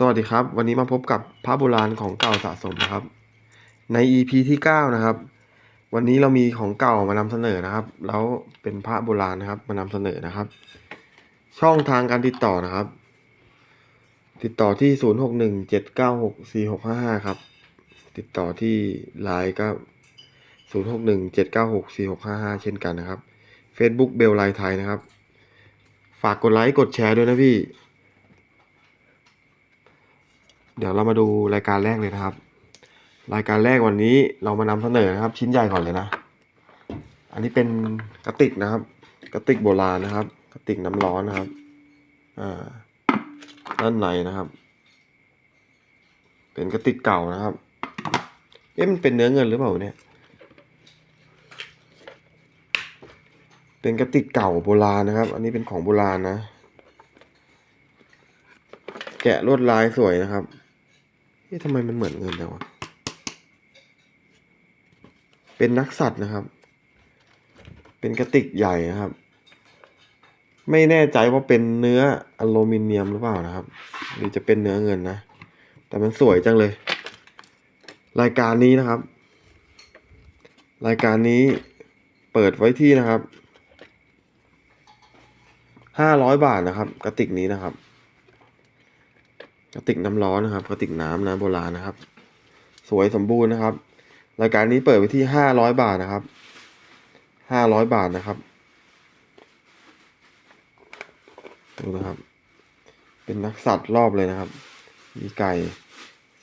สวัสดีครับ วันนี้มาพบกับพระโบราณของเก่าสะสมนะครับ ใน EP ที่9นะครับ วันนี้เรามีของเก่ามานำเสนอนะครับ แล้วเป็นพระโบราณนะครับมานำเสนอนะครับ ช่องทางการติดต่อนะครับ ติดต่อที่ 0617964655 ครับ ติดต่อที่ไลน์ก็ 0617964655 เช่นกันนะครับ Facebook เบลไลไทยนะครับ ฝากกดไลค์กดแชร์ด้วยนะพี่ เดี๋ยวเรามาดูรายการแรกเลยนะครับ รายการแรกวันนี้เรามานำเสนอนะครับ ชิ้นใหญ่ก่อนเลยนะ อันนี้เป็นกระติกนะครับ กระติกโบราณนะครับ กระติกน้ำร้อนนะครับอ่าด้านในนะครับ เป็นกระติกเก่านะครับเอ๊ะมันเป็นเนื้อเงินหรือเปล่าเนี่ย เป็นกระติกเก่าโบราณนะครับ อันนี้เป็นของโบราณนะ แกะลวดลายสวยนะครับ เอ๊ะทำไมมันเหมือนเงินจังวะ เป็นนักสัตว์นะครับ เป็นกระติกใหญ่นะครับ ไม่แน่ใจว่าเป็นเนื้ออลูมิเนียมหรือเปล่านะครับ หรือจะเป็นเนื้อเงินนะ แต่มันสวยจังเลย รายการนี้นะครับ รายการนี้เปิดไว้ที่นะครับห้าร้อยบาทนะครับ กระติกนี้นะครับ กระติกน้ำร้อนนะครับกระติกน้ำนะโบราณนะครับ สวยสมบูรณ์นะครับ รายการนี้เปิดไว้ที่ห้าร้อยบาทนะครับห้าร้อยบาทนะครับดูนะครับ เป็นนักสัตว์รอบเลยนะครับ มีไก่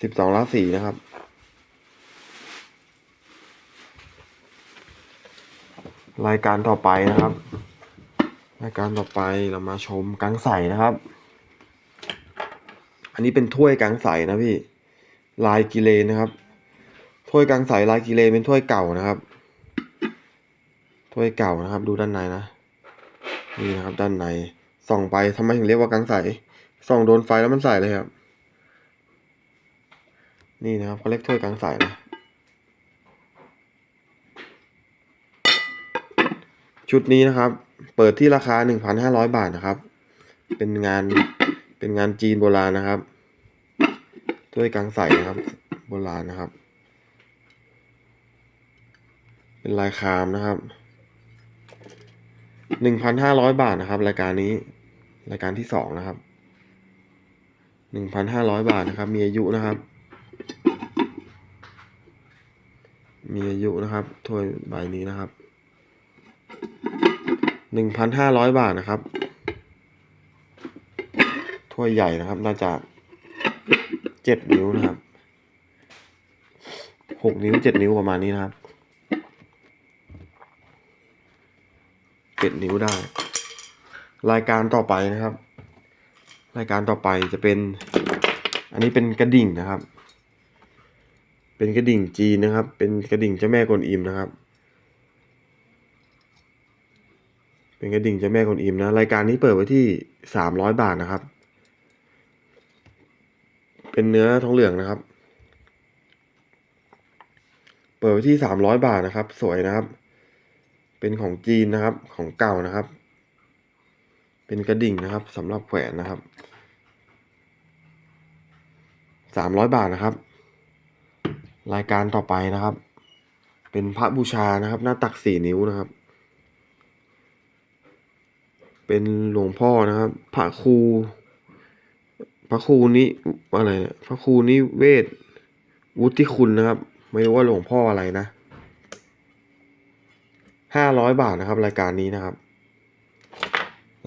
สิบสองราศีนะครับรายการต่อไปนะครับ รายการต่อไปเรามาชมกังใสนะครับ อันนี้เป็นถ้วยกังใสนะพี่ ลายกิเลนนะครับ ถ้วยกังใสลายกิเลนเป็นถ้วยเก่านะครับ ถ้วยเก่านะครับ ดูด้านในนะ นี่นะครับ ด้านใน ส่องไปทำไมถึงเรียกว่ากังใส ส่องโดนไฟแล้วมันใสเลยครับ นี่นะครับเขาเรียกถ้วยกังใสนะ ชุดนี้นะครับ เปิดที่ราคาหนึ่งพันห้าร้อยบาทนะครับ เป็นงาน เป็นงานจีนโบราณนะครับถ้วยกังใสนะครับ โบราณนะครับ เป็นลายคามนะครับหนึ่งพันห้าร้อยบาทนะครับ รายการนี้ รายการที่สองนะครับหนึ่งพันห้าร้อยบาทนะครับ มีอายุนะครับ มีอายุนะครับถ้วยใบนี้นะครับหนึ่งพันห้าร้อยบาทนะครับ ถ้วยใหญ่นะครับ น่าจะเจ็ดนิ้วนะครับหกนิ้วเจ็ดนิ้วประมาณนี้นะครับเจ็ดนิ้วได้ รายการต่อไปนะครับ รายการต่อไปจะเป็น อันนี้เป็นกระดิ่งนะครับ เป็นกระดิ่งจีนนะครับ เป็นกระดิ่งเจ้าแม่กวนอิมนะครับ เป็นกระดิ่งเจ้าแม่กวนอิมนะ รายการนี้เปิดไว้ที่สามร้อยบาทนะครับ เป็นเนื้อทองเหลืองนะครับ เปิดไว้ที่สามร้อยบาทนะครับ สวยนะครับ เป็นของจีนนะครับ ของเก่านะครับ เป็นกระดิ่งนะครับสำหรับแขวนนะครับสามร้อยบาทนะครับ รายการต่อไปนะครับ เป็นพระบูชานะครับ หน้าตักสี่นิ้วนะครับ เป็นหลวงพ่อนะครับ พระครู พระครูนี้อะไรนี่ยพระครูนิเวศ วุฒิคุณนะครับ ไม่รู้ว่าหลวงพ่ออะไรนะห้าร้อยบาทนะครับ รายการนี้นะครับ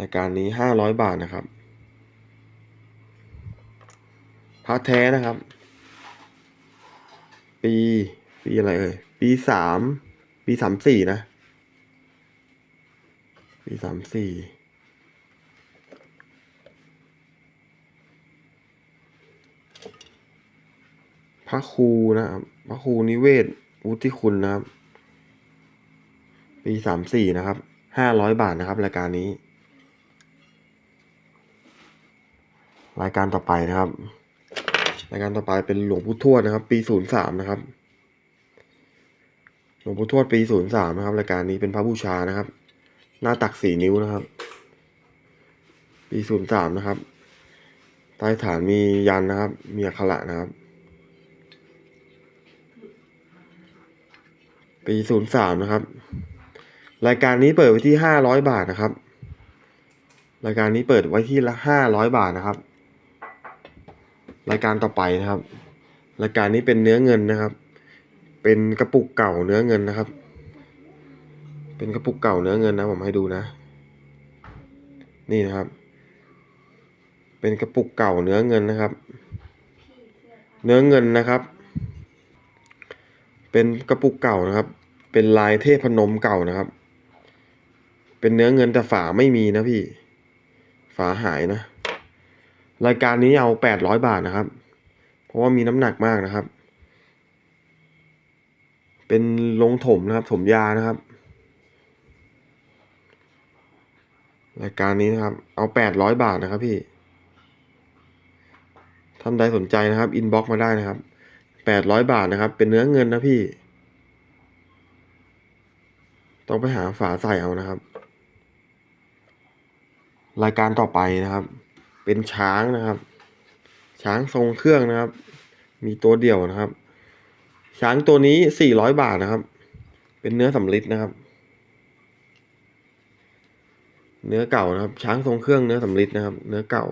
รายการนี้ห้าร้อยบาทนะครับพระแท้นะครับ ปีปีอะไรเอ่ยปีสามปีสามสี่นะ ปีสามสี่ พระครูนะครับ พระครูนิเวศ วุฒิคุณนะครับ ปีสามสี่นะครับ ห้าร้อยบาทนะครับ รายการนี้ รายการต่อไปนะครับ รายการต่อไปเป็นหลวงปู่ทวดนะครับ ปีศูนย์สามนะครับ หลวงปู่ทวดปีศูนย์สามนะครับ รายการนี้เป็นพระบูชานะครับ หน้าตักสี่นิ้วนะครับ ปีศูนย์สามนะครับใต้ฐานมียันนะครับ มีอักขระนะครับ ปีศูนย์สามนะครับ รายการนี้เปิดไว้ที่ห้าร้อยบาทนะครับ รายการนี้เปิดไว้ที่ละห้าร้อยบาทนะครับ รายการต่อไปนะครับ รายการนี้เป็นเนื้อเงินนะครับ เป็นกระปุกเก่าเนื้อเงินนะครับ เป็นกระปุกเก่าเนื้อเงินนะผมให้ดูนะ นี่นะครับ เป็นกระปุกเก่าเนื้อเงินนะครับ เนื้อเงินนะครับเป็นกระปุกเก่านะครับ เป็นลายเทพนมเก่านะครับ เป็นเนื้อเงินแต่ฝาไม่มีนะพี่ ฝาหายนะ รายการนี้เอาแปดร้อยบาทนะครับ เพราะว่ามีน้ำหนักมากนะครับ เป็นลงถมนะครับ ถมยานะครับ รายการนี้นะครับ เอาแปดร้อยบาทนะครับพี่ท่านใดสนใจนะครับ อินบ็อกมาได้นะครับแปดร้อยบาทนะครับ เป็นเนื้อเงินนะพี่ ต้องไปหาฝาใส่เอานะครับ รายการต่อไปนะครับ เป็นช้างนะครับ ช้างทรงเครื่องนะครับ มีตัวเดี่ยวนะครับ ช้างตัวนี้สี่ร้อยบาทนะครับ เป็นเนื้อสำลิดนะครับ เนื้อเก่านะครับ ช้างทรงเครื่องเนื้อสำลิดนะครับ เนื้อเก่า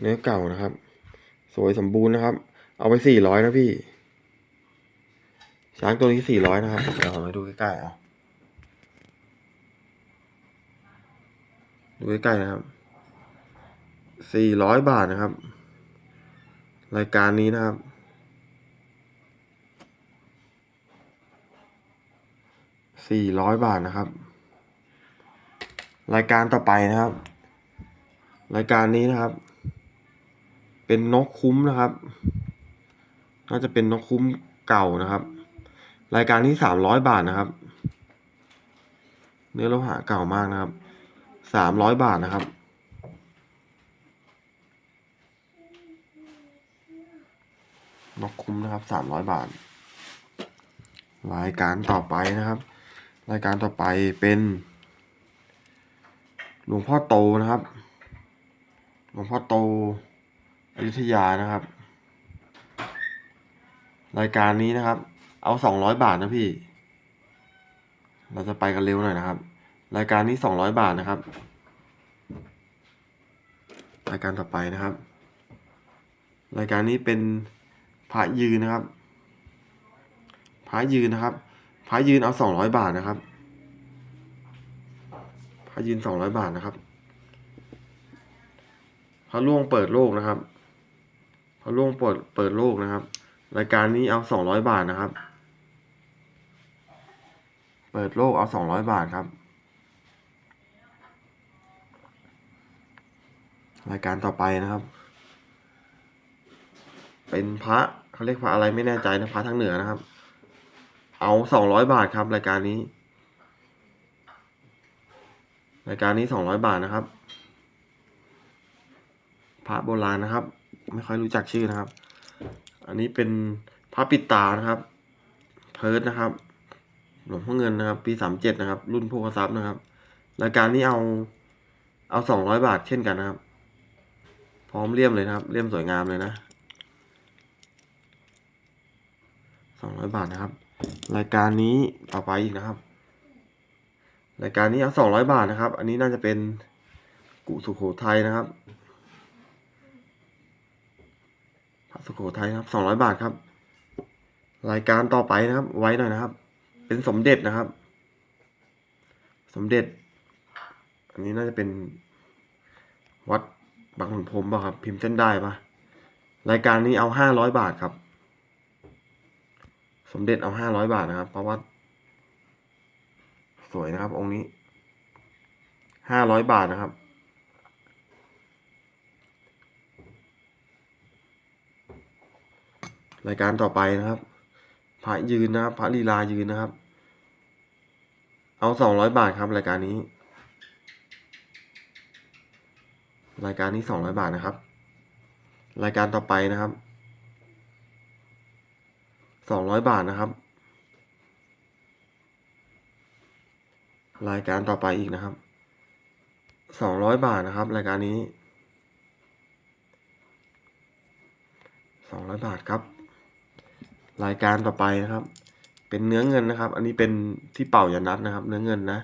เนื้อเก่านะครับ สวยสมบูรณ์นะครับ เอาไปสี่ร้อยนะพี่ ช้างตัวนี้สี่ร้อยนะครับ เดี๋ยวเรามาดูใกล้ๆเอาดูใกล้ๆนะครับสี่ร้อยบาทนะครับ รายการนี้นะครับ สี่ร้อยบาทนะครับ รายการต่อไปนะครับ รายการนี้นะครับ เป็นนกคุ้มนะครับ น่าจะเป็นนกคุ้มเก่านะครับ รายการที่สามร้อยบาทนะครับ เนื้อโลหะเก่ามากนะครับสามร้อยบาทนะครับ นกคุ้มนะครับสามร้อยบาท รายการต่อไปนะครับ รายการต่อไปเป็นหลวงพ่อโตนะครับ หลวงพ่อโตอยุธยานะครับ รายการนี้นะครับ เอาสองร้อยบาทนะพี่ เราจะไปกันเร็วหน่อยนะครับ รายการนี้สองร้อยบาทนะครับ รายการต่อไปนะครับ รายการนี้เป็นพระยืนนะครับพระยืนนะครับพระยืนเอาสองร้อยบาทนะครับพระยืนสองร้อยบาทนะครับพระล่วงเปิดโลกนะครับพระล่วงเปิดเปิดโลกนะครับ รายการนี้เอาสองร้อยบาทนะครับ เปิดโลกเอาสองร้อยบาทครับ รายการต่อไปนะครับ เป็นพระเขาเรียกพระอะไรไม่แน่ใจนะพระทางเหนือนะครับ เอาสองร้อยบาทครับ รายการนี้ รายการนี้สองร้อยบาทนะครับ พระโบราณนะครับ ไม่ค่อยรู้จักชื่อนะครับ อันนี้เป็นพระปิดตานะครับ เพิร์ดนะครับ หลวงพ่อเงินนะครับ ปีสามเจ็ดนะครับ รุ่นโภคทรัพย์นะครับ รายการนี้เอาเอาสองร้อยบาทเช่นกันนะครับ พร้อมเลี่ยมเลยนะครับ เลี่ยมสวยงามเลยนะสองร้อยบาทนะครับ รายการนี้ต่อไปอีกนะครับ รายการนี้เอาสองร้อยบาทนะครับ อันนี้น่าจะเป็นกุสุโขทัยนะครับพระสุโขทัยครับสองร้อยบาทครับ รายการต่อไปนะครับ ไว้หน่อยนะครับ เป็นสมเด็จนะครับ สมเด็จ อันนี้น่าจะเป็นวัดบางขุนพรมป่ะครับ พิมพ์เส้นได้ปะรายการนี้เอาห้าร้อยบาทครับ สมเด็จเอาห้าร้อยบาทนะครับ เพราะว่าสวยนะครับ องค์นี้ห้าร้อยบาทนะครับรายการต่อไปนะครับพระยืนนะครับพระลีลายืนนะครับ เอาสองร้อยบาทครับรายการนี้ รายการนี้สองร้อยบาทนะครับ รายการต่อไปนะครับสองร้อยบาทนะครับ รายการต่อไปอีกนะครับสองร้อยบาทนะครับ รายการนี้สองร้อยบาทครับ รายการต่อไปนะครับ เป็นเนื้อเงินนะครับ อันนี้เป็นที่เป่ายานัดนะครับ เนื้อเงินนะ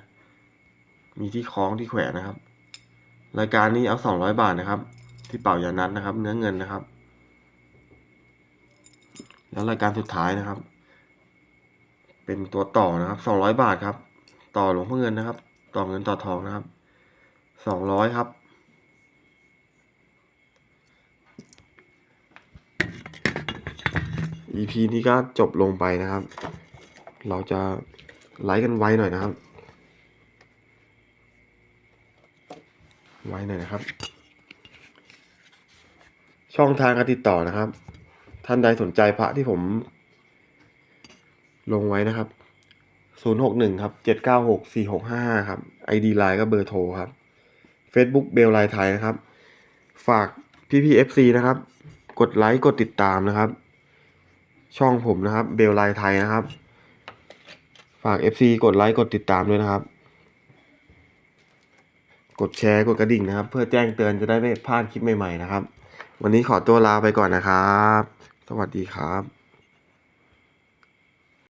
มีที่คล้องที่แขวนนะครับ รายการนี้เอาสองร้อยบาทนะครับ ที่เป่ายานัดนะครับ เนื้อเงินนะครับ แล้วรายการสุดท้ายนะครับ เป็นตัวต่อนะครับสองร้อยบาทครับ ต่อหลวงพ่อเงินนะครับ ต่อเงินต่อทองนะครับสองร้อยครับ EP นี้ก็จบลงไปนะครับ เราจะไลค์กันไว้หน่อยนะครับ ไว้หน่อยนะครับ ช่องทางการติดต่อนะครับ ท่านใดสนใจพระที่ผม ลงไว้นะครับ 061 ครับ 796 4655 ครับ ID ไลน์ก็เบอร์โทรครับ Facebook เบลไลน์ไทยนะครับ ฝากพี่พี่ FC นะครับ กดไลค์ กดติดตามนะครับ ช่องผมนะครับ เบลไลน์ไทยนะครับ ฝาก FC กดไลค์กดติดตามด้วยนะครับ กดแชร์กดกระดิ่งนะครับ เพื่อแจ้งเตือนจะได้ไม่พลาดคลิปใหม่ๆนะครับ วันนี้ขอตัวลาไปก่อนนะครับ สวัสดีครับ